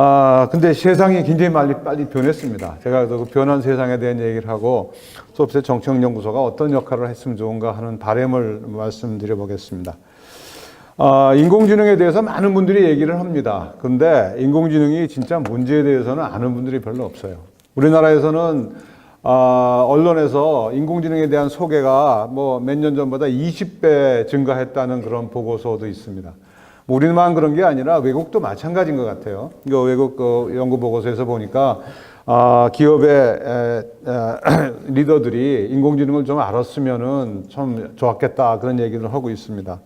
아, 근데 세상이 굉장히 빨리, 빨리 변했습니다. 제가 그 변한 세상에 대한 얘기를 하고 수업세 정책연구소가 어떤 역할을 했으면 좋은가 하는 바람을 말씀드려 보겠습니다. 아, 인공지능에 대해서 많은 분들이 얘기를 합니다. 근데 인공지능이 진짜 문제에 대해서는 아는 분들이 별로 없어요. 우리나라에서는 아, 언론에서 인공지능에 대한 소개가 뭐 몇 년 전보다 20배 증가했다는 그런 보고서도 있습니다. 뭐 우리만 그런 게 아니라 외국도 마찬가지인 것 같아요. 이거 외국 그 연구 보고서에서 보니까 아, 기업의 에, 에, 리더들이 인공지능을 좀 알았으면은 참 좋았겠다 그런 얘기를 하고 있습니다.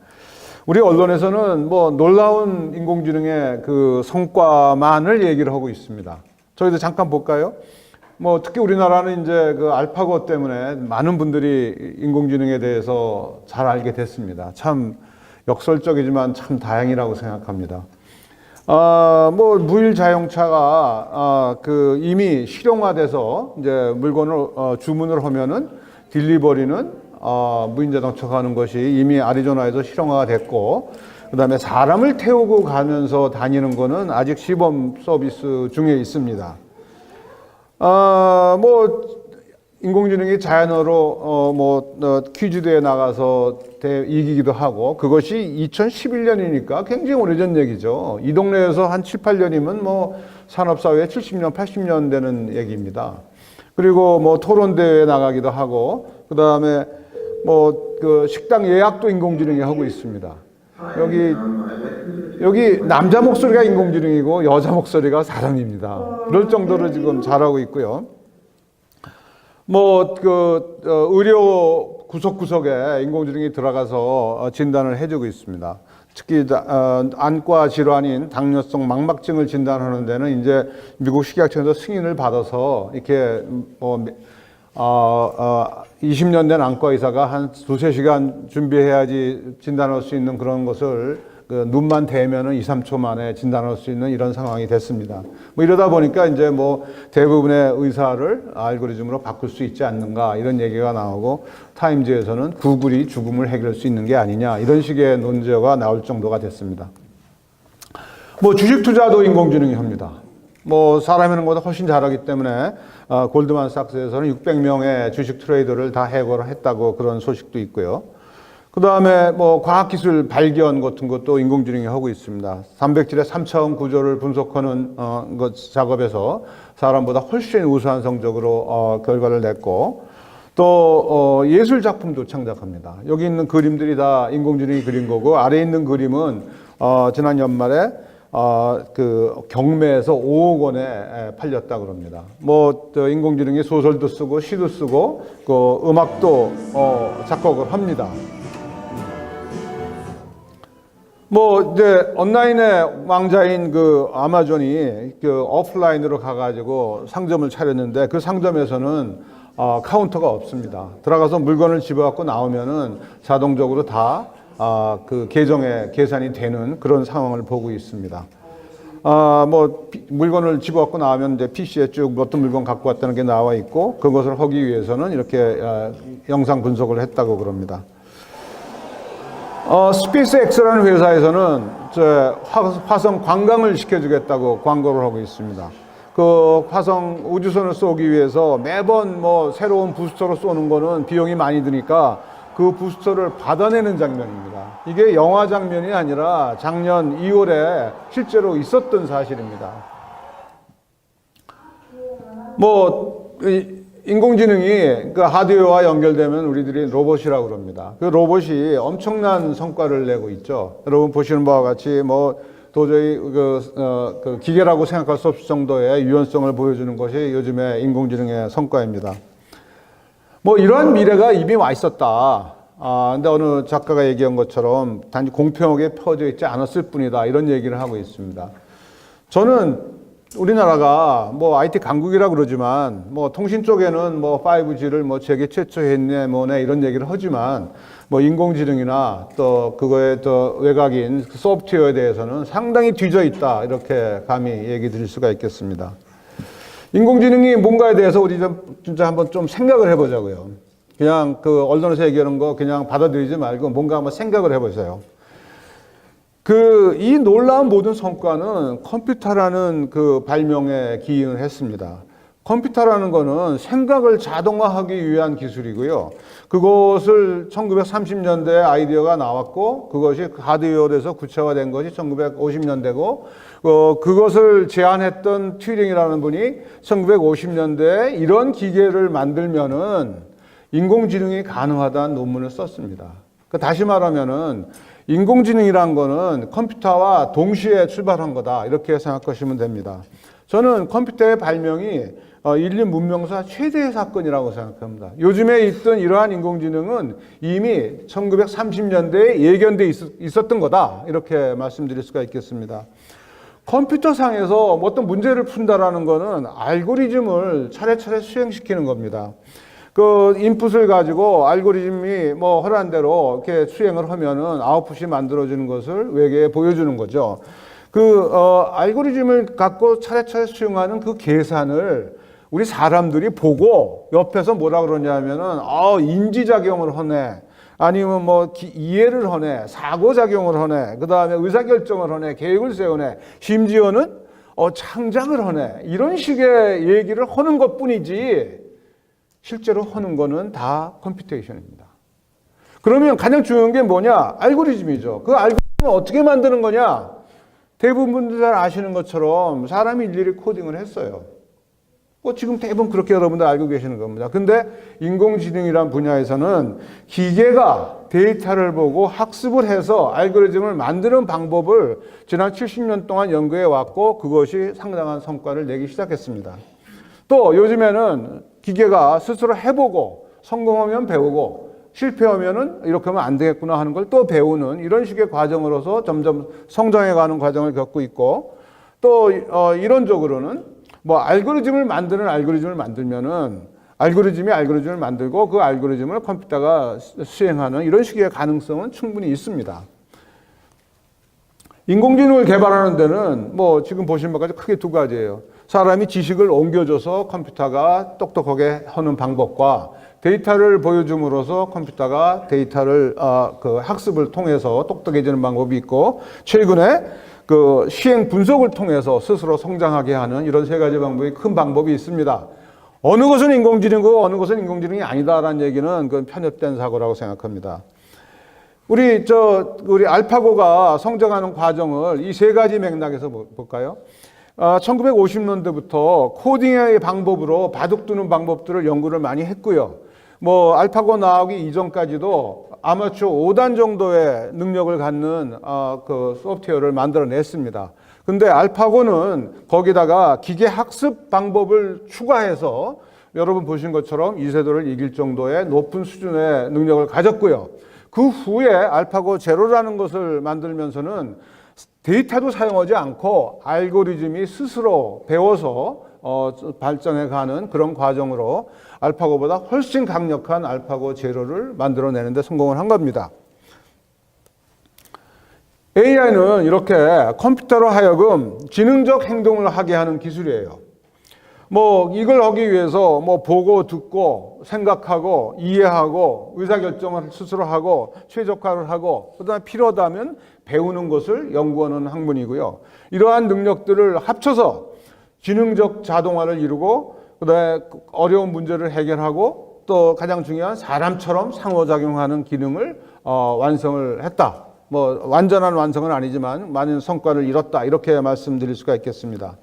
우리 언론에서는 뭐 놀라운 인공지능의 그 성과만을 얘기를 하고 있습니다. 저희도 잠깐 볼까요? 뭐 특히 우리나라는 이제 그 알파고 때문에 많은 분들이 인공지능에 대해서 잘 알게 됐습니다. 참 역설적이지만 참 다행이라고 생각합니다. 아, 뭐 무일 자동차가 아, 그 이미 실용화돼서 이제 물건을 어, 주문을 하면은 딜리버리는 어, 무인 자동차가 하는 것이 이미 아리조나에서 실용화가 됐고 그다음에 사람을 태우고 가면서 다니는 거는 아직 시범 서비스 중에 있습니다. 아, 뭐 인공지능이 자연어로 어, 뭐 어, 퀴즈대에 나가서 대, 이기기도 하고 그것이 2011년이니까 굉장히 오래전 얘기죠. 이 동네에서 한 7, 8년이면 뭐 산업사회 70년, 80년 되는 얘기입니다. 그리고 뭐 토론대회에 나가기도 하고 그다음에 뭐 그 식당 예약도 인공지능이 하고 있습니다. 여기 여기 남자 목소리가 인공지능이고 여자 목소리가 사람입니다. 그럴 정도로 지금 잘하고 있고요. 뭐그 의료 구석구석에 인공지능이 들어가서 어, 진단을 해주고 있습니다. 특히 어, 안과 질환인 당뇨성 망막증을 진단하는 데는 이제 미국 식약청에서 승인을 받아서 이렇게 뭐 어, 어, 20년 된 안과 의사가 한 두세 시간 준비해야지 진단할 수 있는 그런 것을 그 눈만 대면은 2, 3초 만에 진단할 수 있는 이런 상황이 됐습니다. 뭐 이러다 보니까 이제 뭐 대부분의 의사를 알고리즘으로 바꿀 수 있지 않는가 이런 얘기가 나오고 타임즈에서는 구글이 죽음을 해결할 수 있는 게 아니냐 이런 식의 논제가 나올 정도가 됐습니다. 뭐 주식 투자도 인공지능이 합니다. 뭐 사람이 하는 것보다 훨씬 잘하기 때문에 어, 골드만삭스에서는 600명의 주식 트레이더를 다 해고를 했다고 그런 소식도 있고요. 그 다음에 뭐 과학기술 발견 같은 것도 인공지능이 하고 있습니다. 단백질의 3차원 구조를 분석하는 어, 것 작업에서 사람보다 훨씬 우수한 성적으로 어, 결과를 냈고 또 어, 예술 작품도 창작합니다. 여기 있는 그림들이 다 인공지능이 그린 거고 아래 있는 그림은 어, 지난 연말에 어, 그 경매에서 5억 원에 에, 팔렸다 그럽니다. 뭐저 인공지능이 소설도 쓰고 시도 쓰고 그 음악도 어, 작곡을 합니다. 뭐 이제 온라인의 왕자인 그 아마존이 그 오프라인으로 가가지고 상점을 차렸는데 그 상점에서는 어, 카운터가 없습니다. 들어가서 물건을 집어갖고 나오면은 자동적으로 다 아, 그 계정에 계산이 되는 그런 상황을 보고 있습니다. 아, 뭐 피- 물건을 집어갖고 나오면 이제 PC에 쭉 어떤 물건 갖고 왔다는 게 나와 있고 그것을 하기 위해서는 이렇게 아, 영상 분석을 했다고 그럽니다. 어, 스페이스 X라는 회사에서는 저 화, 화성 관광을 시켜주겠다고 광고를 하고 있습니다. 그 화성 우주선을 쏘기 위해서 매번 뭐 새로운 부스터로 쏘는 거는 비용이 많이 드니까 그 부스터를 받아내는 장면입니다. 이게 영화 장면이 아니라 작년 2월에 실제로 있었던 사실입니다. 뭐 이- 인공지능이 그 하드웨어와 연결되면 우리들이 로봇이라고 그럽니다. 그 로봇이 엄청난 성과를 내고 있죠. 여러분 보시는 바와 같이 뭐 도저히 그, 어, 그 기계라고 생각할 수 없을 정도의 유연성을 보여주는 것이 요즘의 인공지능의 성과입니다. 뭐 이러한 미래가 이미 와 있었다. 아, 근데 어느 작가가 얘기한 것처럼 단지 공평하게 퍼져 있지 않았을 뿐이다. 이런 얘기를 하고 있습니다. 저는 우리나라가 뭐 IT 강국이라 그러지만 뭐 통신 쪽에는 뭐 5G를 뭐 세계 최초 했네 뭐네 이런 얘기를 하지만 뭐 인공지능이나 또 그거의 또 외곽인 그 소프트웨어에 대해서는 상당히 뒤져 있다. 이렇게 감히 얘기 드릴 수가 있겠습니다. 인공지능이 뭔가에 대해서 우리 좀 진짜 한번 좀 생각을 해보자고요. 그냥 그 언론에서 얘기하는 거 그냥 받아들이지 말고 뭔가 한번 생각을 해보세요. 그 이 놀라운 모든 성과는 컴퓨터라는 그 발명에 기인을 했습니다. 컴퓨터라는 거는 생각을 자동화하기 위한 기술이고요. 그것을 1930년대에 아이디어가 나왔고 그것이 하드웨어에서 구체화된 것이 1950년대고 어, 그것을 제안했던 튜링이라는 분이 1950년대에 이런 기계를 만들면은 인공지능이 가능하다는 논문을 썼습니다. 그 다시 말하면은 인공지능이란 거는 컴퓨터와 동시에 출발한 거다. 이렇게 생각하시면 됩니다. 저는 컴퓨터의 발명이 어, 인류 문명사 최대의 사건이라고 생각합니다. 요즘에 있던 이러한 인공지능은 이미 1930년대에 예견돼 있었던 거다. 이렇게 말씀드릴 수가 있겠습니다. 컴퓨터상에서 뭐 어떤 문제를 푼다라는 거는 알고리즘을 차례차례 수행시키는 겁니다. 그 인풋을 가지고 알고리즘이 뭐 허락한 대로 이렇게 수행을 하면은 아웃풋이 만들어지는 것을 외계에 보여주는 거죠. 그 어, 알고리즘을 갖고 차례차례 수행하는 그 계산을 우리 사람들이 보고 옆에서 뭐라 그러냐면은 아 인지작용을 하네. 아니면 뭐 기, 이해를 하네, 사고작용을 하네, 그 다음에 의사결정을 하네, 계획을 세우네, 심지어는 어, 창작을 하네. 이런 식의 얘기를 하는 것 뿐이지, 실제로 하는 거는 다 컴퓨테이션입니다. 그러면 가장 중요한 게 뭐냐? 알고리즘이죠. 그 알고리즘을 어떻게 만드는 거냐? 대부분 분들 잘 아시는 것처럼 사람이 일일이 코딩을 했어요. 뭐 지금 대부분 그렇게 여러분들 알고 계시는 겁니다. 근데 인공지능이란 분야에서는 기계가 데이터를 보고 학습을 해서 알고리즘을 만드는 방법을 지난 70년 동안 연구해 왔고 그것이 상당한 성과를 내기 시작했습니다. 또 요즘에는 기계가 스스로 해보고 성공하면 배우고 실패하면은 이렇게 하면 안 되겠구나 하는 걸 또 배우는 이런 식의 과정으로서 점점 성장해가는 과정을 겪고 있고 또 어, 이론적으로는 뭐 알고리즘을 만드는 알고리즘을 만들면은 알고리즘이 알고리즘을 만들고 그 알고리즘을 컴퓨터가 수행하는 이런 식의 가능성은 충분히 있습니다. 인공지능을 개발하는 데는 뭐 지금 보신 바까지 크게 두 가지예요. 사람이 지식을 옮겨줘서 컴퓨터가 똑똑하게 하는 방법과 데이터를 보여줌으로써 컴퓨터가 데이터를 어, 그 학습을 통해서 똑똑해지는 방법이 있고 최근에 그 시행 분석을 통해서 스스로 성장하게 하는 이런 세 가지 방법이 큰 방법이 있습니다. 어느 것은 인공지능이고 어느 것은 인공지능이 아니다라는 얘기는 그건 편협된 사고라고 생각합니다. 우리 저 우리 알파고가 성장하는 과정을 이 세 가지 맥락에서 볼까요? 아, 1950년대부터 코딩의 방법으로 바둑 두는 방법들을 연구를 많이 했고요. 뭐 알파고 나오기 이전까지도 아마추어 5단 정도의 능력을 갖는 어, 그 소프트웨어를 만들어냈습니다. 근데 알파고는 거기다가 기계 학습 방법을 추가해서 여러분 보신 것처럼 이세돌을 이길 정도의 높은 수준의 능력을 가졌고요. 그 후에 알파고 제로라는 것을 만들면서는 데이터도 사용하지 않고 알고리즘이 스스로 배워서 어, 발전해 가는 그런 과정으로 알파고보다 훨씬 강력한 알파고 제로를 만들어내는데 성공을 한 겁니다. AI는 이렇게 컴퓨터로 하여금 지능적 행동을 하게 하는 기술이에요. 뭐 이걸 하기 위해서 뭐 보고 듣고 생각하고 이해하고 의사결정을 스스로 하고 최적화를 하고 그다음에 필요하다면 배우는 것을 연구하는 학문이고요. 이러한 능력들을 합쳐서 지능적 자동화를 이루고 그다음에 어려운 문제를 해결하고 또 가장 중요한 사람처럼 상호작용하는 기능을 어, 완성을 했다. 뭐 완전한 완성은 아니지만 많은 성과를 이뤘다 이렇게 말씀드릴 수가 있겠습니다.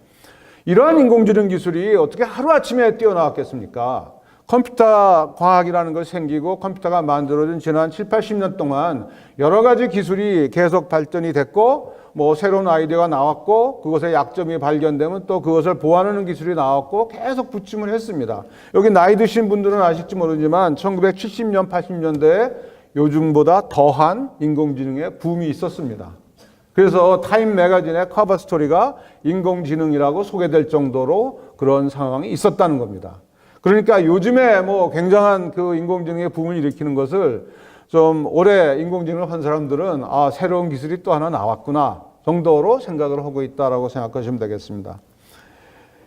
이러한 인공지능 기술이 어떻게 하루아침에 뛰어나왔겠습니까? 컴퓨터 과학이라는 것이 생기고 컴퓨터가 만들어진 지난 7, 80년 동안 여러 가지 기술이 계속 발전이 됐고 뭐 새로운 아이디어가 나왔고 그것의 약점이 발견되면 또 그것을 보완하는 기술이 나왔고 계속 붙임을 했습니다. 여기 나이 드신 분들은 아실지 모르지만 1970년, 80년대에 요즘보다 더한 인공지능의 붐이 있었습니다. 그래서 타임 매거진의 커버 스토리가 인공지능이라고 소개될 정도로 그런 상황이 있었다는 겁니다. 그러니까 요즘에 뭐 굉장한 그 인공지능의 붐을 일으키는 것을 좀 오래 인공지능을 한 사람들은 아, 새로운 기술이 또 하나 나왔구나 정도로 생각을 하고 있다라고 생각하시면 되겠습니다.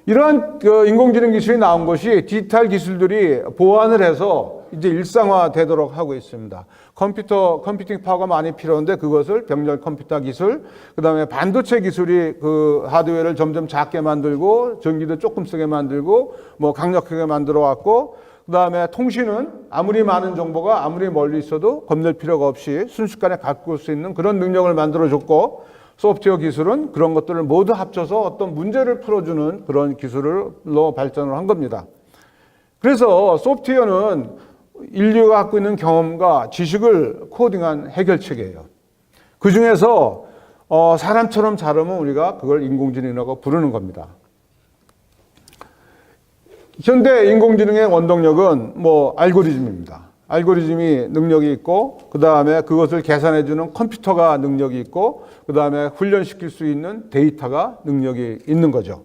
이러한 그 인공지능 기술이 나온 것이 디지털 기술들이 보완을 해서 이제 일상화되도록 하고 있습니다. 컴퓨터 컴퓨팅 파워가 많이 필요한데 그것을 병렬 컴퓨터 기술, 그다음에 반도체 기술이 그 하드웨어를 점점 작게 만들고 전기도 조금 쓰게 만들고 뭐 강력하게 만들어 왔고 그다음에 통신은 아무리 많은 정보가 아무리 멀리 있어도 겁낼 필요가 없이 순식간에 갖고 올 수 있는 그런 능력을 만들어 줬고 소프트웨어 기술은 그런 것들을 모두 합쳐서 어떤 문제를 풀어주는 그런 기술로 발전을 한 겁니다. 그래서 소프트웨어는 인류가 갖고 있는 경험과 지식을 코딩한 해결책이에요. 그 중에서 어, 사람처럼 자르면 우리가 그걸 인공지능이라고 부르는 겁니다. 현대 인공지능의 원동력은 뭐 알고리즘입니다. 알고리즘이 능력이 있고 그 다음에 그것을 계산해 주는 컴퓨터가 능력이 있고 그 다음에 훈련시킬 수 있는 데이터가 능력이 있는 거죠.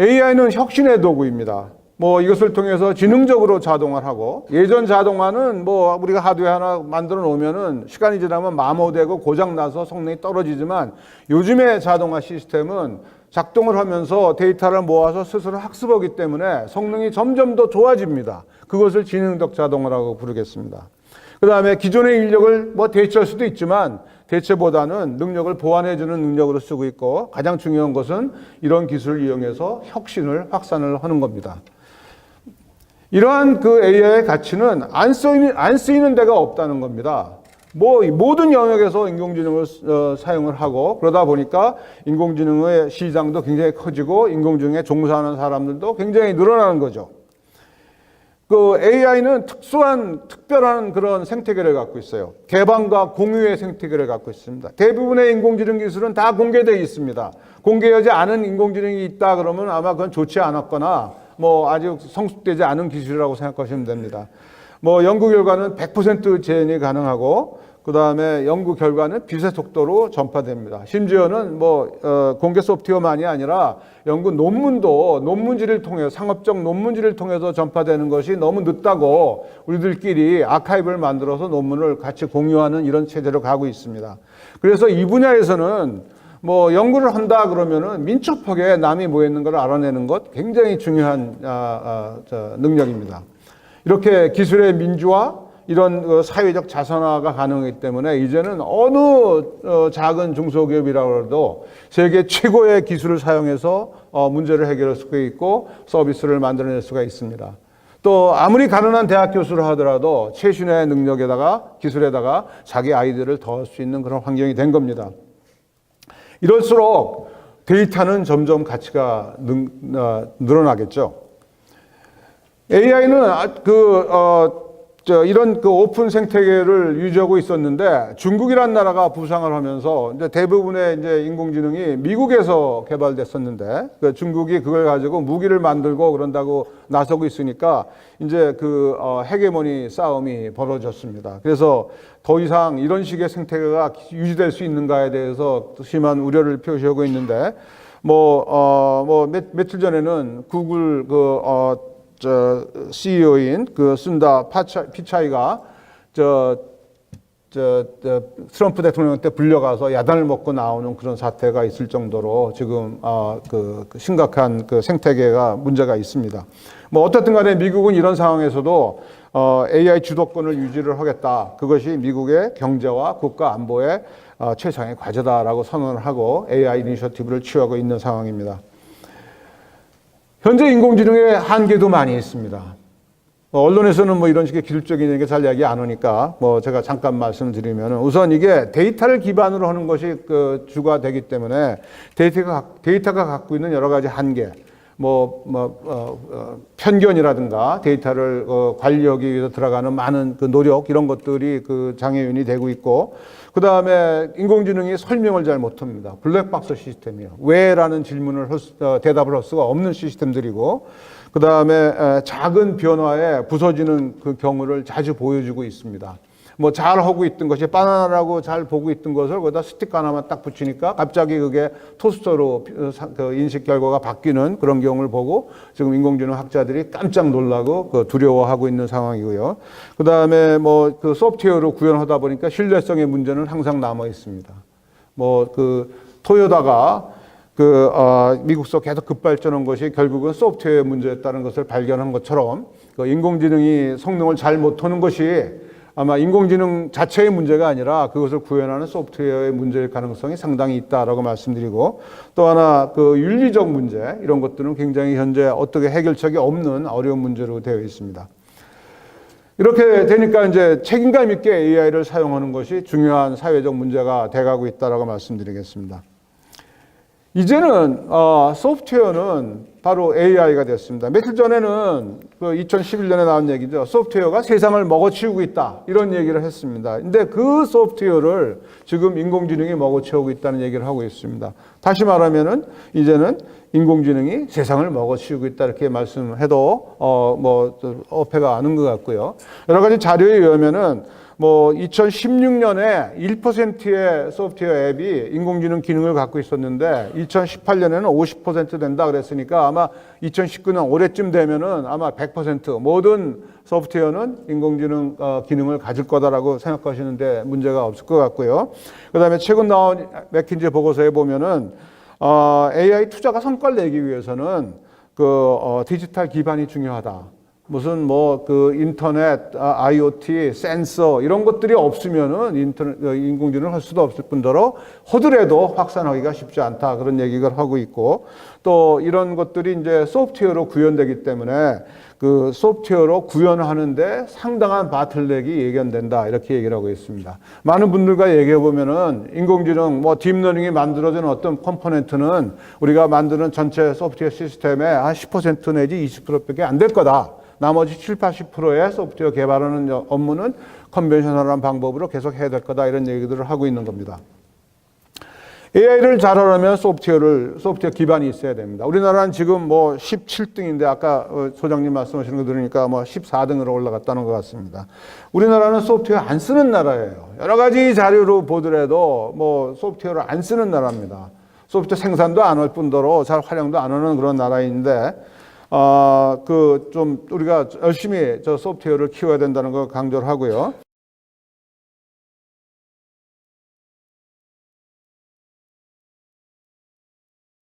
AI는 혁신의 도구입니다. 뭐 이것을 통해서 지능적으로 자동화를 하고 예전 자동화는 뭐 우리가 하드웨어 하나 만들어 놓으면은 시간이 지나면 마모되고 고장 나서 성능이 떨어지지만 요즘의 자동화 시스템은 작동을 하면서 데이터를 모아서 스스로 학습하기 때문에 성능이 점점 더 좋아집니다. 그것을 지능적 자동화라고 부르겠습니다. 그 다음에 기존의 인력을 뭐 대체할 수도 있지만 대체보다는 능력을 보완해주는 능력으로 쓰고 있고 가장 중요한 것은 이런 기술을 이용해서 혁신을 확산을 하는 겁니다. 이러한 그 AI의 가치는 안 쓰이는, 안 쓰이는 데가 없다는 겁니다. 뭐 모든 영역에서 인공지능을 어, 사용을 하고 그러다 보니까 인공지능의 시장도 굉장히 커지고 인공지능에 종사하는 사람들도 굉장히 늘어나는 거죠. 그 AI는 특수한 특별한 그런 생태계를 갖고 있어요. 개방과 공유의 생태계를 갖고 있습니다. 대부분의 인공지능 기술은 다 공개되어 있습니다. 공개하지 않은 인공지능이 있다 그러면 아마 그건 좋지 않았거나 뭐 아직 성숙되지 않은 기술이라고 생각하시면 됩니다. 뭐 연구 결과는 100% 재현이 가능하고 그 다음에 연구 결과는 빛의 속도로 전파됩니다. 심지어는 뭐 어, 공개 소프트웨어만이 아니라 연구 논문도 논문지를 통해 상업적 논문지를 통해서 전파되는 것이 너무 늦다고 우리들끼리 아카이브를 만들어서 논문을 같이 공유하는 이런 체제로 가고 있습니다. 그래서 이 분야에서는 뭐 연구를 한다 그러면은 민첩하게 남이 뭐 했는 걸 알아내는 것 굉장히 중요한 아, 아, 저, 능력입니다. 이렇게 기술의 민주화 이런 그 사회적 자선화가 가능하기 때문에 이제는 어느 어, 작은 중소기업이라고 해도 세계 최고의 기술을 사용해서 어, 문제를 해결할 수가 있고 서비스를 만들어낼 수가 있습니다. 또 아무리 가난한 대학 교수를 하더라도 최신의 능력에다가 기술에다가 자기 아이디어를 더할 수 있는 그런 환경이 된 겁니다. 이럴수록 데이터는 점점 가치가 능, 어, 늘어나겠죠. AI는 그, 어, 저 이런 그 오픈 생태계를 유지하고 있었는데 중국이란 나라가 부상을 하면서 이제 대부분의 이제 인공지능이 미국에서 개발됐었는데 그 중국이 그걸 가지고 무기를 만들고 그런다고 나서고 있으니까 이제 그 어, 헤게모니 싸움이 벌어졌습니다. 그래서 더 이상 이런 식의 생태계가 유지될 수 있는가에 대해서 심한 우려를 표시하고 있는데 뭐, 어, 뭐, 며, 며칠 전에는 구글 그, 어, 저 CEO인 그 순다 파차, 피차이가 저, 저, 저 트럼프 대통령 때 불려가서 야단을 먹고 나오는 그런 사태가 있을 정도로 지금 어, 그, 그 심각한 그 생태계가 문제가 있습니다. 뭐 어떻든 간에 미국은 이런 상황에서도 어, AI 주도권을 유지를 하겠다. 그것이 미국의 경제와 국가 안보의 어, 최상의 과제다라고 선언을 하고 AI 이니셔티브를 취하고 있는 상황입니다. 현재 인공지능의 한계도 많이 있습니다. 뭐 언론에서는 뭐 이런 식의 기술적인 얘기 잘 이야기 안 하니까 뭐 제가 잠깐 말씀드리면 우선 이게 데이터를 기반으로 하는 것이 그 주가 되기 때문에 데이터가, 데이터가 갖고 있는 여러 가지 한계, 뭐, 뭐, 어, 어, 편견이라든가 데이터를 어, 관리하기 위해서 들어가는 많은 그 노력 이런 것들이 그 장애인이 되고 있고 그 다음에 인공지능이 설명을 잘 못합니다. 블랙박스 시스템이요. 왜라는 질문을 할 수, 어, 대답을 할 수가 없는 시스템들이고 그 다음에 작은 변화에 부서지는 그 경우를 자주 보여주고 있습니다. 뭐 잘 하고 있던 것이 바나나라고 잘 보고 있던 것을 거기다 스티커 하나만 딱 붙이니까 갑자기 그게 토스터로 그 인식 결과가 바뀌는 그런 경우를 보고 지금 인공지능 학자들이 깜짝 놀라고 그 두려워하고 있는 상황이고요. 그 다음에 뭐 그 소프트웨어로 구현하다 보니까 신뢰성의 문제는 항상 남아 있습니다. 뭐 그 토요다가 그 어, 미국서 계속 급발전한 것이 결국은 소프트웨어 문제였다는 것을 발견한 것처럼 그 인공지능이 성능을 잘 못하는 것이 아마 인공지능 자체의 문제가 아니라 그것을 구현하는 소프트웨어의 문제일 가능성이 상당히 있다라고 말씀드리고 또 하나 그 윤리적 문제 이런 것들은 굉장히 현재 어떻게 해결책이 없는 어려운 문제로 되어 있습니다. 이렇게 되니까 이제 책임감 있게 AI를 사용하는 것이 중요한 사회적 문제가 돼가고 있다라고 말씀드리겠습니다. 이제는 어, 소프트웨어는 바로 AI가 됐습니다. 며칠 전에는 그 2011년에 나온 얘기죠. 소프트웨어가 세상을 먹어치우고 있다 이런 얘기를 했습니다. 근데 그 소프트웨어를 지금 인공지능이 먹어치우고 있다는 얘기를 하고 있습니다. 다시 말하면은 이제는 인공지능이 세상을 먹어치우고 있다 이렇게 말씀해도 어 뭐 어폐가 아는 것 같고요. 여러 가지 자료에 의하면은 뭐 2016년에 1%의 소프트웨어 앱이 인공지능 기능을 갖고 있었는데 2018년에는 50% 된다 그랬으니까 아마 2019년 올해쯤 되면은 아마 100% 모든 소프트웨어는 인공지능 어, 기능을 가질 거다라고 생각하시는데 문제가 없을 것 같고요. 그다음에 최근 나온 맥킨지 보고서에 보면은 어, AI 투자가 성과를 내기 위해서는 그 어, 디지털 기반이 중요하다. 무슨 뭐 그 인터넷, 아, IoT, 센서 이런 것들이 없으면은 인터넷 어, 인공지능을 할 수도 없을 뿐더러 하더라도 확산하기가 쉽지 않다 그런 얘기를 하고 있고 또 이런 것들이 이제 소프트웨어로 구현되기 때문에 그 소프트웨어로 구현하는데 상당한 바틀렉이 예견된다 이렇게 얘기를 하고 있습니다. 많은 분들과 얘기해 보면은 인공지능 뭐 딥러닝이 만들어진 어떤 컴포넌트는 우리가 만드는 전체 소프트웨어 시스템의 한 10% 내지 20%밖에 안 될 거다. 나머지 7, 80%의 소프트웨어 개발하는 업무는 컨벤셔널한 방법으로 계속 해야 될 거다 이런 얘기들을 하고 있는 겁니다. AI를 잘하려면 소프트웨어를 소프트웨어 기반이 있어야 됩니다. 우리나라는 지금 뭐 17등인데 아까 어, 소장님 말씀하시는 거 들으니까 뭐 14등으로 올라갔다는 것 같습니다. 우리나라는 소프트웨어 안 쓰는 나라예요. 여러 가지 자료로 보더라도 뭐 소프트웨어를 안 쓰는 나라입니다. 소프트웨어 생산도 안 할 뿐더러 잘 활용도 안 하는 그런 나라인데 어, 그좀 우리가 열심히 저 소프트웨어를 키워야 된다는 걸 강조를 하고요.